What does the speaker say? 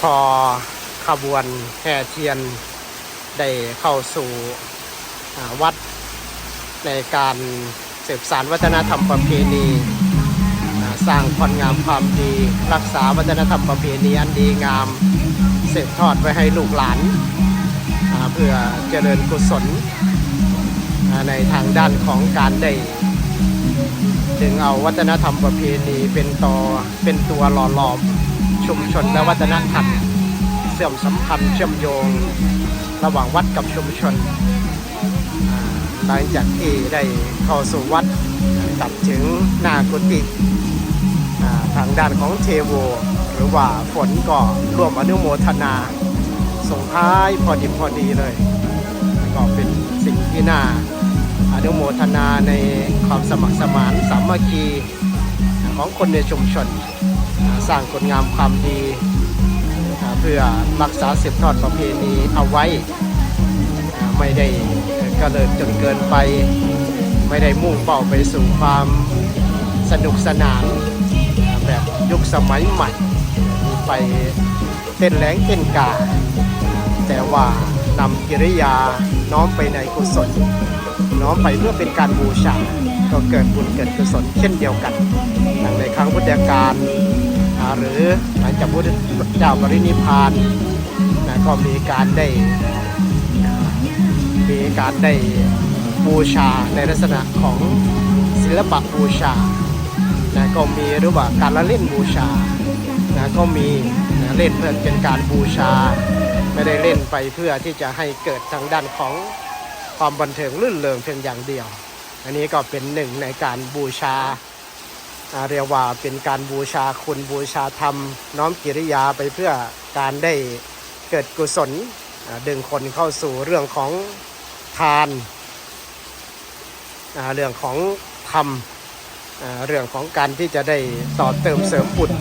พอขบวนแห่เทียนได้เข้าสู่วัดในการสืบสารวัฒนธรรมประเพณีสร้างคุณงามความดี รักษาวัฒนธรรมประเพณีอันดีงามสืบทอดไว้ให้ลูกหลานาเพื่อเจริญกุศลในทางด้านของการได้ดึงเอาวัฒนธรรมประเพณีเป็นต่อเป็นตัวหล่อหลอม ชุมชนและวัฒนธรรมเสื่อมสัมพันธ์เชื่อมโยงระหว่างวัดกับชุมชนอ่าหลังจากที่ได้เข้าสู่วัดกลับถึงหน้ากุฏิทางด้านของเทโว หรือว่าฝนก็ร่วมอนุโมทนา ส่งท้ายพอดีพอดีเลย ก็เป็นสิ่งที่น่าอนุโมทนาในความสมัครสมานสามัคคีของคนในชุมชน สร้างคุณงามความดีเพื่อรักษาสืบทอดประเพณีเอาไว้ไม่ได้กระเลิดจนเกินไป ไม่ได้มุ่งเป้าไปสู่ความสนุกสนานแบบยุคสมัยใหม่ไปเต้นแรงเต้นกา แต่ว่านำกิริยาน้อมไปในกุศล น้อมไปเพื่อเป็นการบูชา ก็เกิดบุญเกิดกุศลเช่นเดียวกันดังในครั้งพุทธกาล หรือหลังจากพุทธเจ้าปรินิพานนะก็มีการได้มีการได้บูชาในลักษณะของศิลปะบูชานะก็มีหรือว่าการละเล่นบูชานะก็มีนะเล่นเพื่อเป็นการบูชา ไม่ได้เล่นไปเพื่อที่จะให้เกิดทางด้านของความบันเทิงลื่นเริงเพียงอย่างเดียว อันนี้ก็เป็นหนึ่งในการบูชา เรียกว่าเป็นการบูชาคุณบูชาธรรม น้อมกิริยาไปเพื่อการได้เกิดกุศลดึงคนเข้าสู่เรื่องของทาน เรื่องของธรรม เรื่องของการที่จะได้ต่อเติมเสริมบุญ